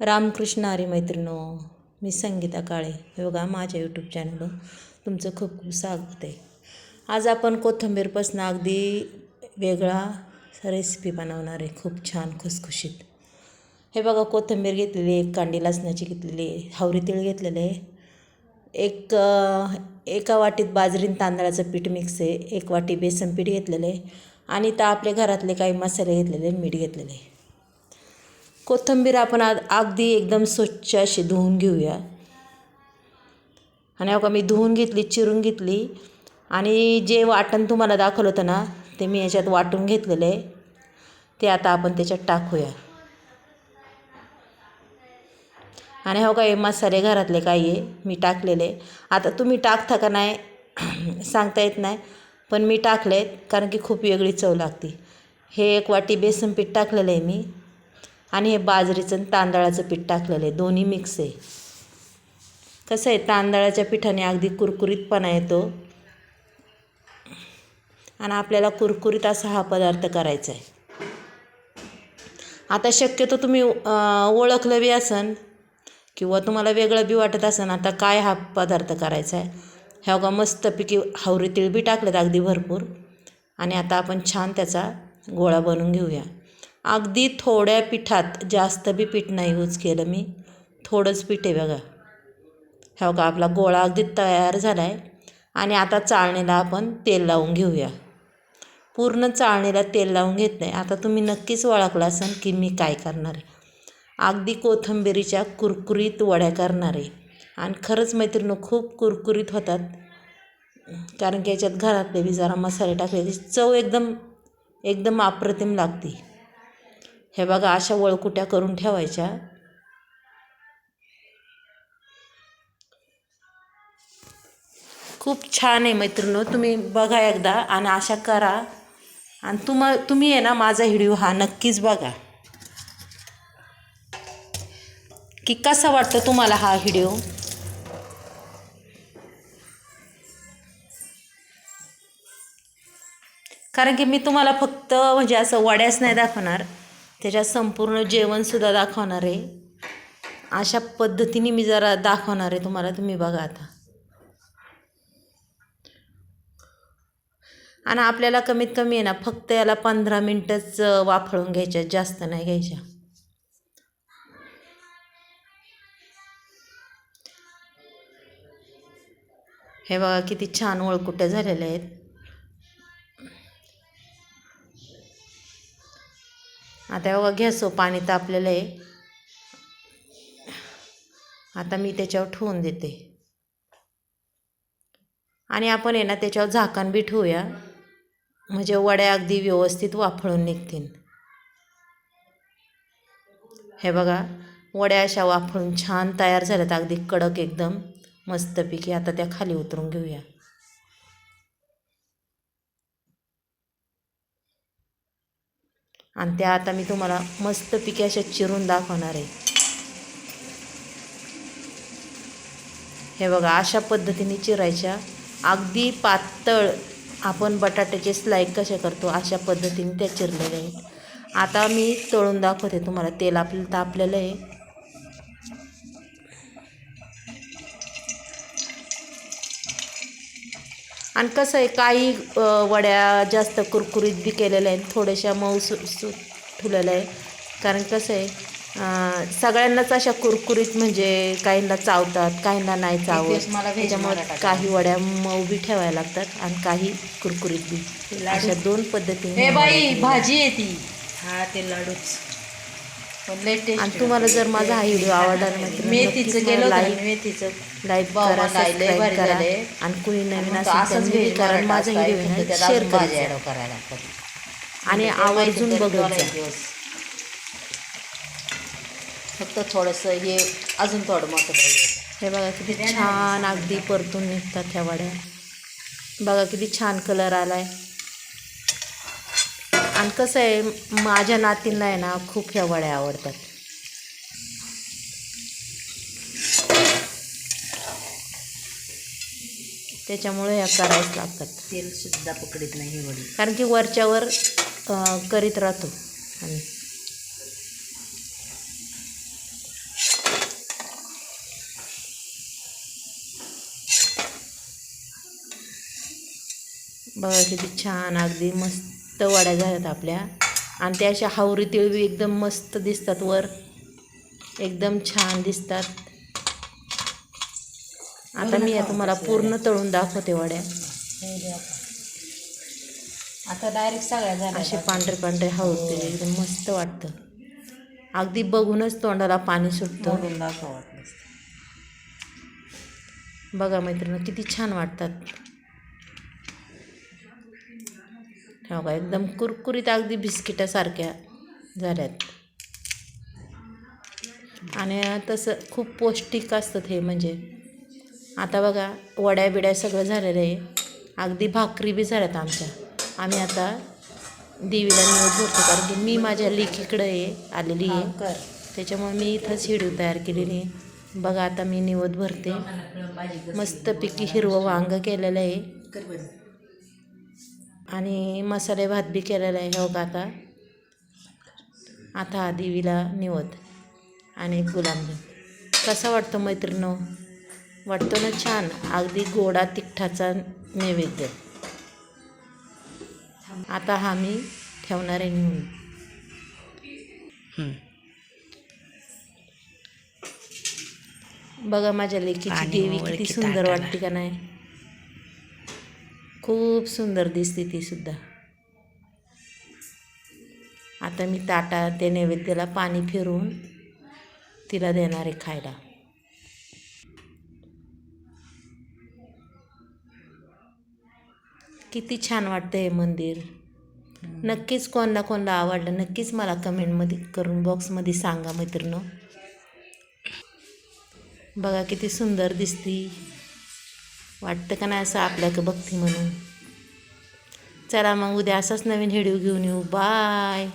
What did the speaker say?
रामकृष्ण हरी मैत्रिणो मी संगीता काळे. हे बघा माझ्या यूट्यूब चॅनलवर तुमचं खूप खूप स्वागत आहे. आज आपण कोथिंबीरपासून अगदी वेगळा रेसिपी बनवणार आहे. खूप छान खुसखुशीत. हे बघा कोथिंबीर घेतलेली आहे एक कांडी लसणाची घेतलेली आहे हावरी तीळ घेतलेलं आहे. एक एका वाटीत बाजरीन तांदळाचं पीठ मिक्स आहे. एक वाटी बेसन पीठ घेतलेलं आहे. आणि तर आपल्या घरातले काही मसाले घेतलेले मीठ घेतलेले आहे. कोथिंबीर आपण आ अगदी एकदम स्वच्छ अशी धुवून घेऊया. आणि अगं मी धुवून घेतली चिरून घेतली. आणि जे वाटण तुम्हाला दाखवलं होतं ना ते मी याच्यात वाटून घेतलेलं आहे. ते आता आपण त्याच्यात टाकूया. आणि हो काही मसाले घरातले काही आहे मी टाकलेले. आता तुम्ही टाकता का नाही सांगता येत नाही. पण मी टाकले आहेत कारण की खूप वेगळी चव लागते. हे एक वाटी बेसन पीठ टाकलेलं आहे मी. आणि हे बाजरीचं आणि तांदळाचं पीठ टाकलेलं आहे. दोन्ही मिक्स आहे. कसं आहे? तांदळाच्या पिठाने अगदी कुरकुरीतपणा येतो. आणि आपल्याला कुरकुरीत असा हा पदार्थ करायचा आहे. आता शक्यतो तुम्ही ओळखलं बी असन किंवा तुम्हाला वेगळं बी वाटत असन आता काय हा पदार्थ करायचा आहे? ह्या बघा मस्तपैकी हावरी तिळ बी टाकलेत अगदी भरपूर. आणि आता आपण छान त्याचा गोळा बनवून घेऊया. अगदी थोड्या पिठात जास्त बी पीठ नाही यूज केलं मी. थोडंच पीठ आहे बघा. ह्या बघा आपला गोळा अगदी तयार झाला आहे आणि आता चाळणीला आपण तेल लावून घेऊया. पूर्ण चाळणीला तेल लावून घेत नाही. आता तुम्ही नक्कीच ओळखला असाल की मी काय करणार आहे. अगदी कोथिंबिरीच्या कुरकुरीत वड्या करणार आहे. आणि खरंच मैत्रिणी खूप कुरकुरीत होतात. कारण की याच्यात घरातले बी जरा मसाले टाकले चव एकदम एकदम अप्रतिम लागते. हे बघा अशा वळकुट्या करून ठेवायच्या. खूप छान आहे मैत्रिणी तुम्ही बघा एकदा आणि अशा करा. आणि तुम तुम्ही आहे ना माझा व्हिडिओ हा नक्कीच बघा. की कसा वाटतो तुम्हाला हा व्हिडिओ? कारण की मी तुम्हाला फक्त म्हणजे असं वड्याच नाही दाखवणार. त्याच्यात संपूर्ण जेवणसुद्धा दाखवणार आहे. अशा पद्धतीने मी जरा दाखवणार आहे तुम्हाला तुम्ही बघा आता. आणि आपल्याला कमीत कमी आहे ना फक्त याला पंधरा मिनटंच वाफळून घ्यायच्या जास्त नाही घ्यायच्या. हे बघा किती छान ओळकुट्या झालेल्या आहेत. आता बघा गॅसवर पाणी तापलेलं आहे आता मी त्याच्यावर ठेवून देते. आणि आपण आहे ना त्याच्यावर झाकण बी ठेवूया. म्हणजे वड्या अगदी व्यवस्थित वाफळून निघतील. हे बघा वड्या अशा वाफळून छान तयार झाल्यात अगदी कडक एकदम. मस्तपैकी. आता त्या खाली उतरून घेऊया. आणि त्या आता मी तुम्हाला मस्तपैकी अशा चिरून दाखवणार आहे. हे बघा अशा पद्धतीने चिरायच्या. अगदी पातळ आपण बटाट्याचे स्लाईड कसे करतो अशा पद्धतीने त्या चिरलेल्या आहेत. आता मी तळून दाखवते तुम्हाला तेल आपलं तापलेलं आहे. आणि कसं आहे काही वड्या जास्त कुरकुरीत बी केलेल्या आहेत थोड्याशा मऊ सु सु ठुलेल्या आहे कारण कसं आहे सगळ्यांनाच अशा कुरकुरीत म्हणजे काहींना चावतात काहींना नाही चावत. मला त्याच्यामुळे काही वड्या मऊ बी ठेवायला लागतात आणि काही कुरकुरीत बी. अशा दोन पद्धतीने हे भाजी आहे ती. हा ते लाडूच. आणि तुम्हाला जर माझा हा व्हिडिओ आवडला ना मेथीचं केलं लाईक मेथीचं. लाईक करा सबस्क्राईब करा. आणि कुणी नवीन मग तो असेल असंच त्यांनी व्हेज कारण माझा व्हिडिओ आहे शेअर करायला आणि म्हणजे आवर्जून बघत तर. फक्त थोडंसं हे अजून थोडं मोठं पाहिजे. हे बघा किती छान अगदी परतून निघतात ह्या वड्या. बघा किती छान कलर आलाय. आणि कसं आहे माझ्या नातींना आहे ना खूप ह्या वड्या आवडतात. त्याच्यामुळे ह्या करायच लागतात. तेलसुद्धा पकडत नाही वडी. कारण की वरच्यावर करीत राहतो आणि बघा किती छान अगदी मस्त. वड्या झाल्यात आपल्या. आणि त्या अशा हावरी तिळवी एकदम मस्त दिसतात वर. एकदम छान दिसतात. आता मी या तुम्हाला पूर्ण तळून दाखवते वड्या. आता आता डायरेक्ट सगळ्या असे पांढरे पांढरे हावरी तिळ एकदम मस्त वाटतं. अगदी बघूनच तोंडाला पाणी सुटतं. बघा मैत्रिणी किती छान वाटतात. हो का एकदम कुरकुरीत अगदी बिस्किटासारख्या झाल्यात. आणि तसं खूप पौष्टिक असतं हे म्हणजे. आता बघा वड्या बिड्या सगळं झालेलं आहे. अगदी भाकरी बी झाल्यात आमच्या. आम्ही आता देवीला निवड भरतो कारण की मी माझ्या लेकीकडं आहे आलेली आहे. कर. त्याच्यामुळे मी इथंच हिडीव तयार केलेली आहे. बघा आता मी निवद भरते. मस्तपैकी हिरवं वांग केलेलं आहे. आणि मसाले भात बी केलेला आहे हो का आता आता देवीला निवद आणि गुलाबजाम कसा वाटतो मैत्रिणो? वाटतो ना छान. अगदी गोडा तिखटाचा नैवेद्य. आता हा मी ठेवणार आहे नेऊन. बघा माझ्या पाणी देवी किती सुंदर. वाटते का नाही? खूप सुंदर दिसते ती सुद्धा. आता मी ताटा ते नैवेद्याला पाणी फिरवून तिला देणार आहे खायला. किती छान वाटतं हे मंदिर. नक्कीच कोणाला कोणाला आवडलं नक्कीच मला कमेंटमध्ये करून बॉक्समध्ये सांगा मैत्रिणी बघा किती सुंदर दिसती. वाटतं का नाही असं आपल्याक बघते म्हणून. चला मग उद्या असाच नवीन व्हिडिओ घेऊन येऊ. बाय